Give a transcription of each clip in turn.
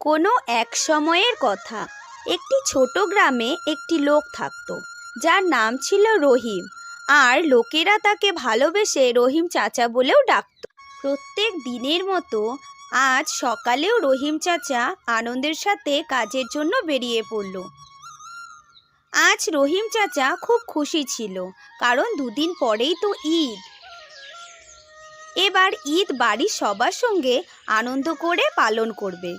কোনো এক সময়ের কথা। একটি ছোট গ্রামে একটি লোক থাকতো, যার নাম ছিল রহিম। আর লোকেরা তাকে ভালোবেসে রহিম চাচা বলেও ডাকত। প্রত্যেক দিনের মতো আজ সকালেও রহিম চাচা আনন্দের সাথে কাজের জন্য বেরিয়ে পড়ল। আজ রহিম চাচা খুব খুশি ছিল, কারণ দুদিন পরেই তো ঈদ। এবার ঈদ বাড়ির সবার সঙ্গে আনন্দ করে পালন করবে।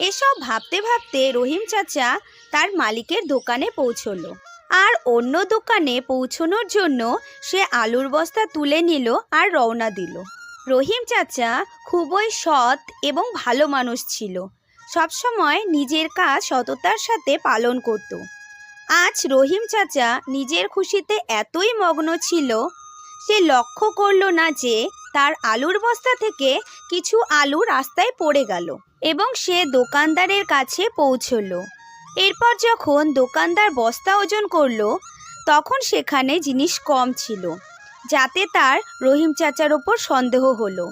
এসব ভাবতে ভাবতে রহিম চাচা তার মালিকের দোকানে পৌঁছলো। আর অন্য দোকানে পৌঁছনোর জন্য সে আলুর বস্তা তুলে নিল আর রওনা দিল। রহিম চাচা খুবই সৎ এবং ভালো মানুষ ছিল। সবসময় নিজের কাজ সততার সাথে পালন করত। আজ রহিম চাচা নিজের খুশিতে এতই মগ্ন ছিল, সে লক্ষ্য করল না যে তার আলুর বস্তা থেকে কিছু আলু রাস্তায় পড়ে গেল এবং সে দোকানদারের কাছে পৌঁছলো। এরপর যখন দোকানদার বস্তা ওজন করল, তখন সেখানে জিনিস কম ছিল, যাতে তার রহিম চাচার ওপর সন্দেহ হলো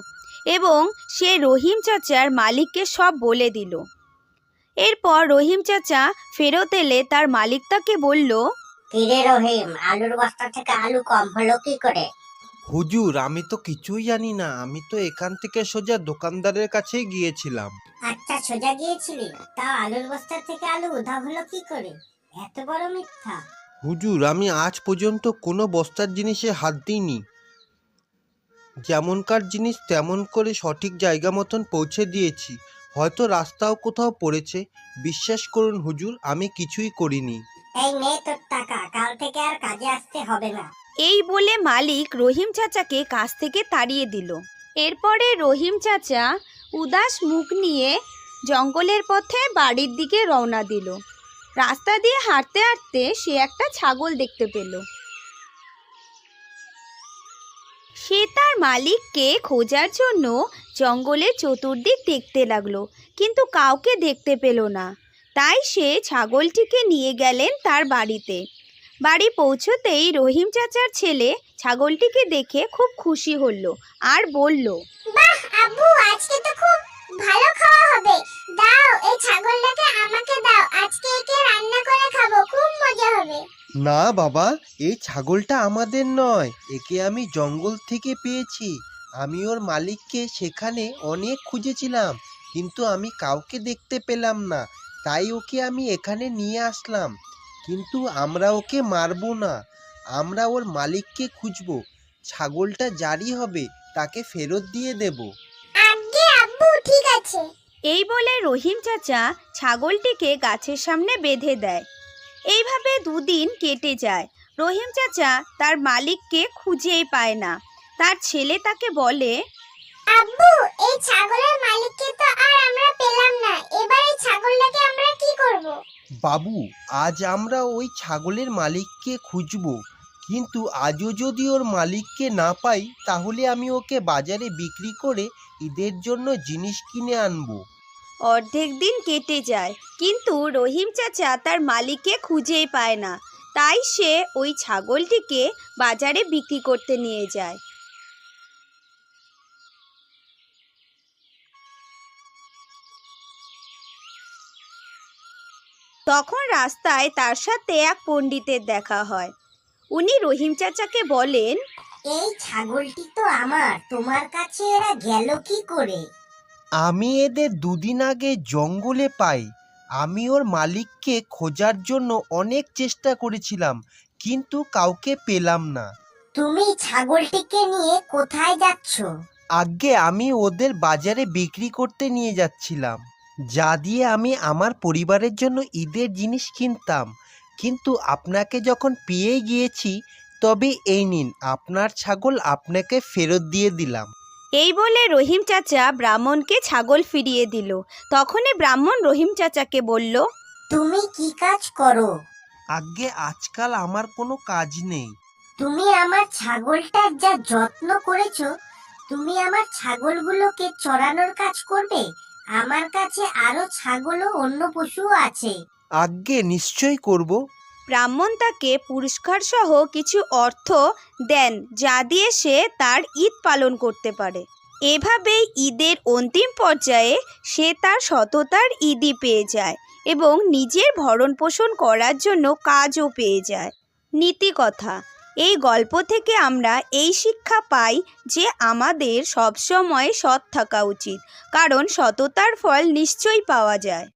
এবং সে রহিম চাচার মালিককে সব বলে দিল। এরপর রহিম চাচা ফেরত এলে তার মালিক তাকে বলল, কিরে রহিম, আলুর বস্তা থেকে আলু কম হলো কি করে? হুজুর আমি তো কিছুই জানি না। আমি তো এখান থেকে সোজা দোকানদারের কাছেই গিয়েছিলাম। আচ্ছা সোজা গিয়েছিলি? তাও আলুর বস্তা থেকে আলু উধাও হলো কি করে? এত বড় মিথ্যা। হুজুর আমি আজ পর্যন্ত কোনো বস্তার জিনিসে হাত দিইনি। যেমনকার জিনিস তেমন করে সঠিক জায়গা মতন পৌঁছে দিয়েছি। হয়তো রাস্তাও কোথাও পড়েছে। বিশ্বাস করুন হুজুর আমি কিছুই করিনি। এই তোর টাকা, কাল থেকে আর কাজে আসতে হবে না। এই বলে মালিক রহিম চাচাকে কাছ থেকে তাড়িয়ে দিল। এরপরে রহিম চাচা উদাস মুখ নিয়ে জঙ্গলের পথে বাড়ির দিকে রওনা দিল। রাস্তা দিয়ে হাঁটতে হাঁটতে সে একটা ছাগল দেখতে পেল। সে তার মালিককে খোঁজার জন্য জঙ্গলের চতুর্দিক দেখতে লাগল, কিন্তু কাউকে দেখতে পেল না। তাই সে ছাগলটিকে নিয়ে গেলেন তার বাড়িতে। বাড়ি পৌঁছতেই রহিম চাচার ছেলে ছাগলটিকে দেখে খুব খুশি হলো আর বলল বাহ আব্বু আজকে তো খুব ভালো খাওয়া হবে। দাও এই ছাগলটাকে আমাকে দাও। আজকে একে রান্না করে খাব খুব মজা হবে। না বাবা এই ছাগলটা আমাদের নয়। একে আমি জঙ্গল থেকে পেয়েছি। আমি ওর মালিককে সেখানে অনেক খুঁজেছিলাম কিন্তু আমি কাউকে দেখতে পেলাম না। তাই ওকে আমি এখানে নিয়ে আসলাম। কিন্তু আমরা ওকে মারবো না। আমরা ওর মালিককে খুঁজবো। ছাগলটা জারি হবে তাকে ফেরত দিয়ে দেব। আগে আব্বু ঠিক আছে। এই বলে রহিম চাচা ছাগলটিকে গাছের সামনে বেঁধে দেয়। এইভাবে দুদিন কেটে যায়। রহিম চাচা তার মালিককে খুঁজেই পায় না। তার ছেলে তাকে বলে আব্বু এই ছাগলের মালিককে তো আর আমরা পেলাম না এবার এই ছাগলটাকে আমরা কি করব বাবু, আজ আমরা ওই ছাগলের মালিককে খুঁজবো। কিন্তু আজও যদি ওর মালিককে না পাই, তাহলে আমি ওকে বাজারে বিক্রি করে ঈদের জন্য জিনিস কিনে আনব। অর্ধেক দিন কেটে যায়, কিন্তু রহিম চাচা তার মালিককে খুঁজেই পায় না। তাই সে ওই ছাগলটিকে বাজারে বিক্রি করতে নিয়ে যায়। তখন রাস্তায় তার সাথে এক পণ্ডিতের দেখা হয়। উনি রহিম চাচাকে বলেন এই ছাগলটি তো আমার তোমার কাছে এরা গেল কি করে? আমি এদের দুদিন আগে জঙ্গলে পাই। আমি ওর মালিককে খোঁজার জন্য অনেক চেষ্টা করেছিলাম কিন্তু কাউকে পেলাম না। তুমি ছাগলটিকে নিয়ে কোথায় যাচ্ছ? আগে আমি ওদের বাজারে বিক্রি করতে নিয়ে যাচ্ছিলাম। যা দিয়ে আমি আমার পরিবারের জন্য ঈদের জিনিস কিনতাম। কিন্তু আপনাকে যখন পেয়ে গিয়েছি তবে এই নিন আপনার ছাগল আপনাকে ফেরত দিয়ে দিলাম। এই বলে রহিম চাচা ব্রাহ্মণকে ছাগল ফিরিয়ে দিল। তখনই ব্রাহ্মণ রহিম চাচাকে বলল তুমি কি কাজ করো? আগে আজকাল আমার কোনো কাজ নেই। তুমি আমার ছাগলটার যা যত্ন করেছ তুমি আমার ছাগলগুলোকে চড়ানোর কাজ করবে? আমার কাছে আরও ছাগল ও অন্য পশুও আছে। আগে নিশ্চয়ই করব। ব্রাহ্মণ তাকে পুরস্কার সহ কিছু অর্থ দেন যা দিয়ে সে তার ঈদ পালন করতে পারে। এভাবেই ঈদের অন্তিম পর্যায়ে সে তার সততার ঈদই পেয়ে যায় এবং নিজের ভরণ পোষণ করার জন্য কাজও পেয়ে যায়। নীতি কথা এই গল্প থেকে আমরা এই শিক্ষা পাই যে আমাদের সবসময় সৎ থাকা উচিত, কারণ সততার ফল নিশ্চয়ই পাওয়া যায়।